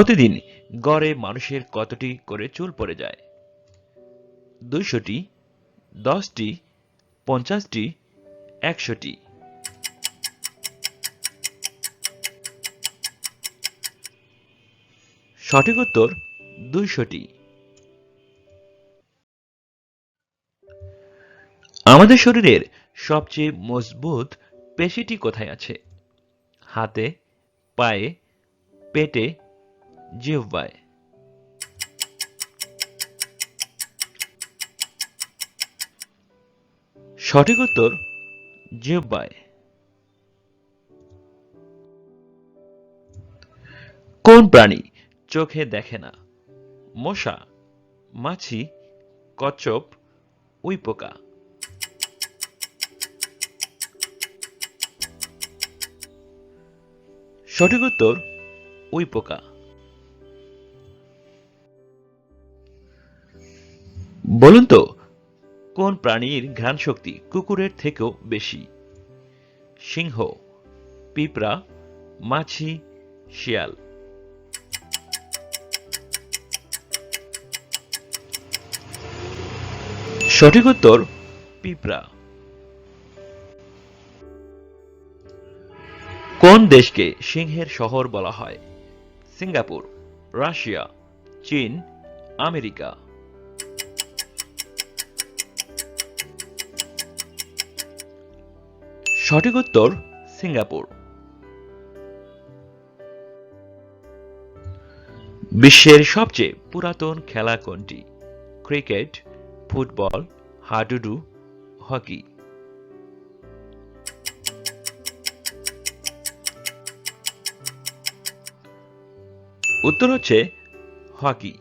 প্রতিদিন গড়ে মানুষের কতটি করে চুল পড়ে যায়? দুইশোটি, দশটি, পঞ্চাশটি, একশোটি। সঠিক উত্তর, দুইশোটি। আমাদের শরীরের সবচেয়ে মজবুত পেশিটি কোথায় আছে? হাতে, পায়ে, পেটে জিহ্বায় সঠিক উত্তর জিহ্বায় কোন প্রাণী চোখে দেখে না? মশা, মাছি, কচ্ছপ, উইপোকা। সঠিক উত্তর, উইপোকা। বলুন তো, কোন প্রাণীর ঘ্রাণ শক্তি কুকুরের থেকেও বেশি? সিংহ, পিঁপড়া, মাছি, শিয়াল। সঠিক উত্তর, পিঁপড়া। কোন দেশকে সিংহের শহর বলা হয়? সিঙ্গাপুর, রাশিয়া, চীন, আমেরিকা। সঠিক উত্তর সিঙ্গাপুর। বিশ্বের সবচেয়ে পুরাতন খেলা কোনটি? Cricket, football, hadudu, hockey. উত্তর হচ্ছে হকি।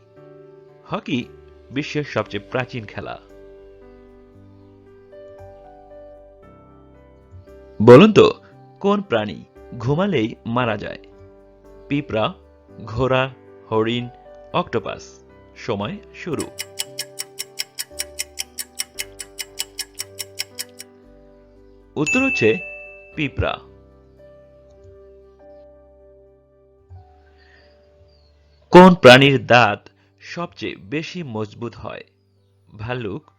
হকি বিশ্বের সবচেয়ে প্রাচীন খেলা। বলুন তো, কোন প্রাণী ঘুমালেই মারা যায়? পিঁপড়া, ঘোড়া, হরিণ, অক্টোপাস। সময় শুরু। উত্তর হচ্ছে পিঁপড়া। কোন প্রাণীর দাঁত সবচেয়ে বেশি মজবুত হয়? ভাল্লুক,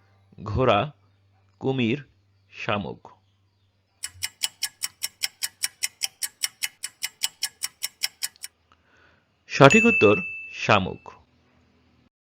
ঘোড়া, কুমির, শামুক। সঠিক উত্তর শামুক।